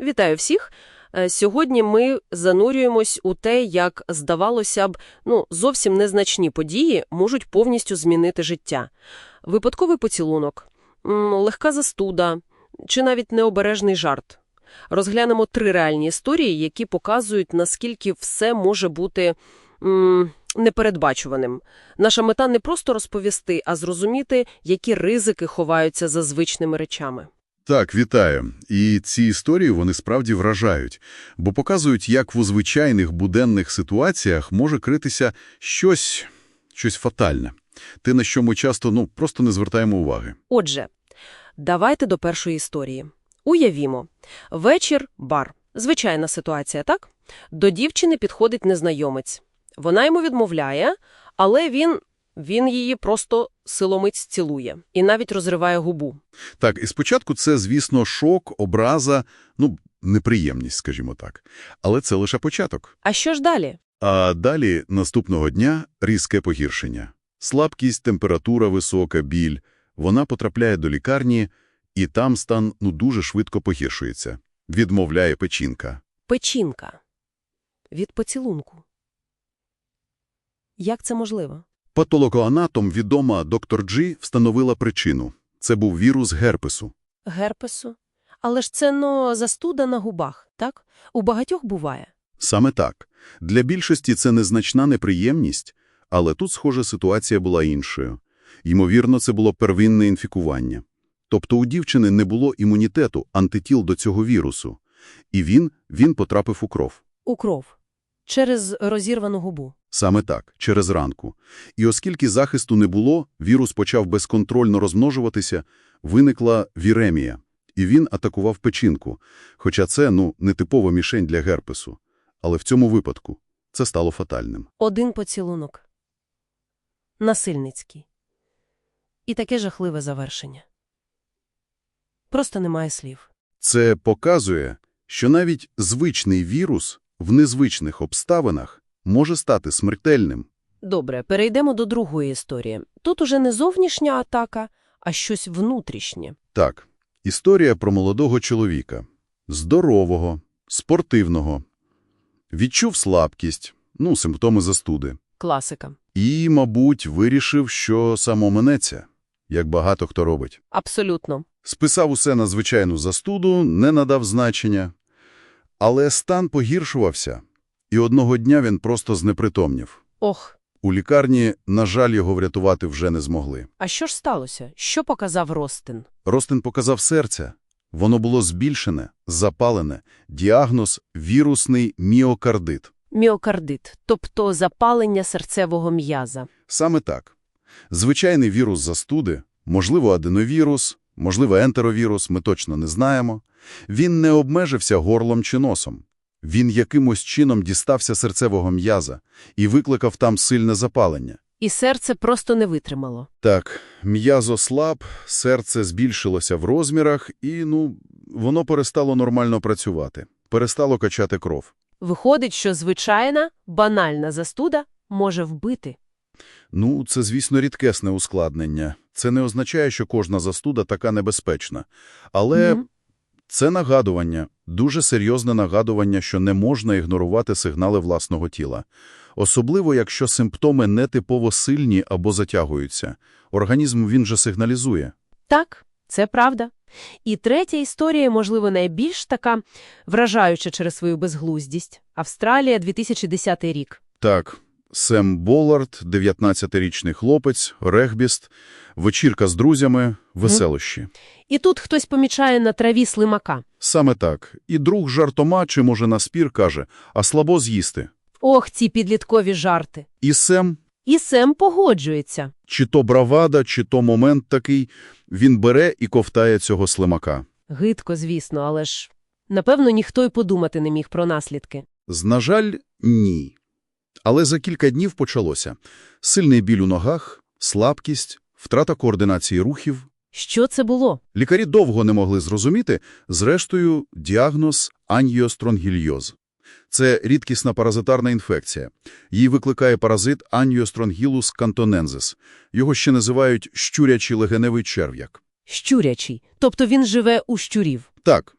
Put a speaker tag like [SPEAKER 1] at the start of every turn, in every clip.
[SPEAKER 1] Вітаю всіх! Е, Сьогодні ми занурюємось у те, як, здавалося б, ну, зовсім незначні події можуть повністю змінити життя. Випадковий поцілунок, легка застуда чи навіть необережний жарт. Розглянемо три реальні історії, які показують, наскільки все може бути м, непередбачуваним. Наша мета не просто розповісти, а зрозуміти, які ризики ховаються за звичними речами.
[SPEAKER 2] Так, вітаю. І ці історії вони справді вражають, бо показують, як в звичайних буденних ситуаціях може критися щось, щось фатальне. Те, на що ми часто ну, просто не звертаємо уваги.
[SPEAKER 1] Отже, давайте до першої історії. Уявімо. Вечір – бар. Звичайна ситуація, так? До дівчини підходить незнайомець. Вона йому відмовляє, але він, він її просто силомиць цілує і навіть розриває губу.
[SPEAKER 2] Так, і спочатку це, звісно, шок, образа, ну, неприємність, скажімо так. Але це лише початок.
[SPEAKER 1] А що ж далі?
[SPEAKER 2] А далі, наступного дня, різке погіршення. Слабкість, температура висока, біль. Вона потрапляє до лікарні, і там стан ну, дуже швидко погіршується. Відмовляє печінка.
[SPEAKER 1] Печінка. Від поцілунку. Як це можливо?
[SPEAKER 2] Патологоанатом відома доктор Джі встановила причину. Це був вірус герпесу.
[SPEAKER 1] Герпесу? Але ж це, ну, застуда на губах, так? У багатьох буває.
[SPEAKER 2] Саме так. Для більшості це незначна неприємність, але тут, схоже, ситуація була іншою. Ймовірно, це було первинне інфікування. Тобто у дівчини не було імунітету, антитіл до цього вірусу. І він, він потрапив у кров.
[SPEAKER 1] У кров. Через розірвану губу.
[SPEAKER 2] Саме так, через ранку. І оскільки захисту не було, вірус почав безконтрольно розмножуватися, виникла віремія. І він атакував печінку. Хоча це, ну, не типова мішень для герпесу. Але в цьому випадку це стало фатальним.
[SPEAKER 1] Один поцілунок. Насильницький. І таке жахливе завершення. Просто немає слів.
[SPEAKER 2] Це показує, що навіть звичний вірус в незвичних обставинах може стати смертельним.
[SPEAKER 1] Добре, перейдемо до другої історії. Тут уже не зовнішня атака, а щось внутрішнє.
[SPEAKER 2] Так, історія про молодого чоловіка. Здорового, спортивного. Відчув слабкість, ну, симптоми застуди.
[SPEAKER 1] Класика.
[SPEAKER 2] І, мабуть, вирішив, що самоминеться, як багато хто робить.
[SPEAKER 1] Абсолютно.
[SPEAKER 2] Списав усе на звичайну застуду, не надав значення. Але стан погіршувався, і одного дня він просто знепритомнів.
[SPEAKER 1] Ох,
[SPEAKER 2] У лікарні, на жаль, його врятувати вже не змогли.
[SPEAKER 1] а що ж сталося? Що показав Ростин?
[SPEAKER 2] Ростин показав серце. Воно було збільшене, запалене. Діагноз – вірусний міокардит.
[SPEAKER 1] Міокардит, тобто запалення серцевого м'яза.
[SPEAKER 2] Саме так. Звичайний вірус застуди, можливо, аденовірус, можливо, ентеровірус, ми точно не знаємо. Він не обмежився горлом чи носом. Він якимось чином дістався серцевого м'яза і викликав там сильне запалення.
[SPEAKER 1] І серце просто не витримало.
[SPEAKER 2] Так, м'язо слаб, серце збільшилося в розмірах і, ну, воно перестало нормально працювати, перестало качати кров.
[SPEAKER 1] Виходить, що звичайна, банальна застуда може вбити.
[SPEAKER 2] Ну, це, звісно, рідкесне ускладнення. Це не означає, що кожна застуда така небезпечна. Але
[SPEAKER 1] Мгм.
[SPEAKER 2] це нагадування, дуже серйозне нагадування, що не можна ігнорувати сигнали власного тіла. Особливо, якщо симптоми нетипово сильні або затягуються. Організм він же сигналізує.
[SPEAKER 1] Так, це правда. І третя історія, можливо, найбільш така вражаюча через свою безглуздість. Австралія, 2010 рік.
[SPEAKER 2] Так, Сем Боллард, 19-річний хлопець, регбіст, вечірка з друзями, веселощі.
[SPEAKER 1] І тут хтось помічає на траві слимака.
[SPEAKER 2] Саме так. І друг жартома чи, може, наспір каже, а слабо з'їсти.
[SPEAKER 1] Ох, ці підліткові жарти.
[SPEAKER 2] І Сем,
[SPEAKER 1] І Сем погоджується.
[SPEAKER 2] чи то бравада, чи то момент такий, він бере і ковтає цього слимака.
[SPEAKER 1] Гидко, звісно, але ж, напевно, ніхто й подумати не міг про наслідки.
[SPEAKER 2] З, на жаль, ні. Але за кілька днів почалося. Сильний біль у ногах, слабкість, втрата координації рухів.
[SPEAKER 1] Що це було?
[SPEAKER 2] Лікарі довго не могли зрозуміти, зрештою, діагноз аньйостронгільйоз. Це рідкісна паразитарна інфекція. Її викликає паразит Аньйостронгілус кантонензис. Його ще називають щурячий легеневий черв'як.
[SPEAKER 1] Щурячий. Тобто він живе у щурів.
[SPEAKER 2] Так.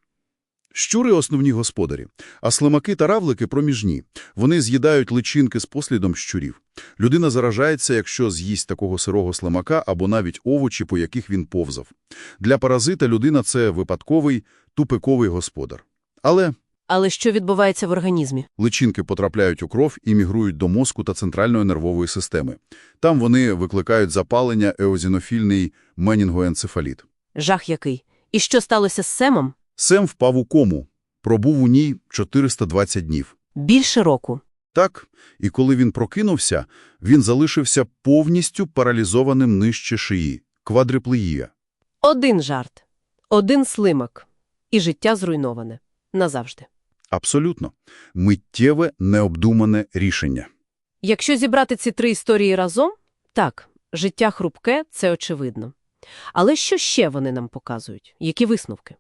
[SPEAKER 2] Щури – основні господарі, а слимаки та равлики – проміжні. Вони з'їдають личинки з послідом щурів. Людина заражається, якщо з'їсть такого сирого слимака або навіть овочі, по яких він повзав. Для паразита людина – це випадковий, тупиковий господар. Але
[SPEAKER 1] Але що відбувається в організмі?
[SPEAKER 2] личинки потрапляють у кров і мігрують до мозку та центральної нервової системи. Там вони викликають запалення еозінофільний менінгоенцефаліт.
[SPEAKER 1] Жах який. І що сталося з Семом?
[SPEAKER 2] Сем впав у кому. Пробув у ній 420 днів.
[SPEAKER 1] Більше року.
[SPEAKER 2] Так, і коли він прокинувся, він залишився повністю паралізованим нижче шиї – квадриплеїя.
[SPEAKER 1] Один жарт. Один слимак. І життя зруйноване. Назавжди.
[SPEAKER 2] Абсолютно. Миттєве, необдумане рішення.
[SPEAKER 1] Якщо зібрати ці три історії разом, так, життя хрупке – це очевидно. Але що ще вони нам показують? Які висновки?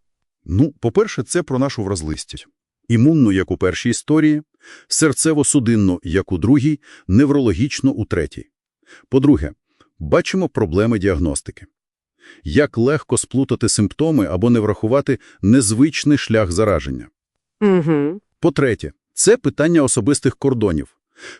[SPEAKER 2] Ну, по-перше, це про нашу вразливість. Імунну, як у першій історії, серцево-судинну, як у другій, неврологічну у третій. По-друге, бачимо проблеми діагностики. Як легко сплутати симптоми або не врахувати незвичний шлях зараження.
[SPEAKER 1] Угу.
[SPEAKER 2] По-третє, це питання особистих кордонів.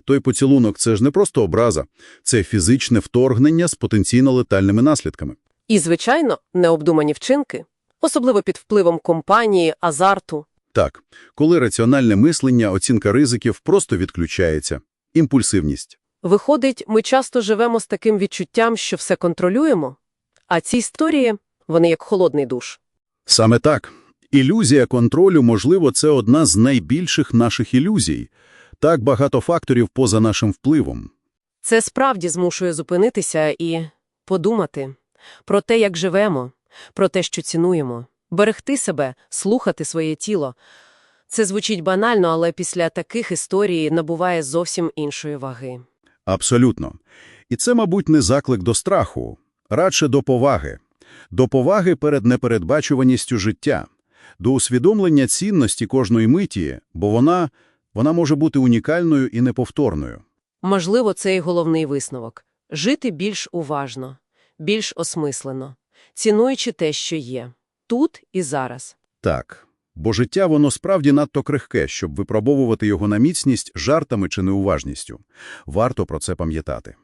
[SPEAKER 2] Той поцілунок – це ж не просто образа, це фізичне вторгнення з потенційно летальними наслідками.
[SPEAKER 1] І, звичайно, необдумані вчинки. Особливо під впливом компанії, азарту.
[SPEAKER 2] Так, коли раціональне мислення, оцінка ризиків просто відключається. Імпульсивність.
[SPEAKER 1] Виходить, ми часто живемо з таким відчуттям, що все контролюємо. А ці історії, вони як холодний душ.
[SPEAKER 2] Саме так. Ілюзія контролю, можливо, це одна з найбільших наших ілюзій. Так багато факторів поза нашим впливом.
[SPEAKER 1] Це справді змушує зупинитися і подумати про те, як живемо, про те, що цінуємо, берегти себе, слухати своє тіло. Це звучить банально, але після таких історій набуває зовсім іншої ваги.
[SPEAKER 2] Абсолютно. І це, мабуть, не заклик до страху, радше до поваги. До поваги перед непередбачуваністю життя, до усвідомлення цінності кожної миті, бо вона, вона може бути унікальною і неповторною.
[SPEAKER 1] Можливо, це і головний висновок – жити більш уважно, більш осмислено, цінуючи те, що є, тут і зараз.
[SPEAKER 2] Так, бо життя воно справді надто крихке, щоб випробовувати його на міцність жартами чи неуважністю. Варто про це пам'ятати.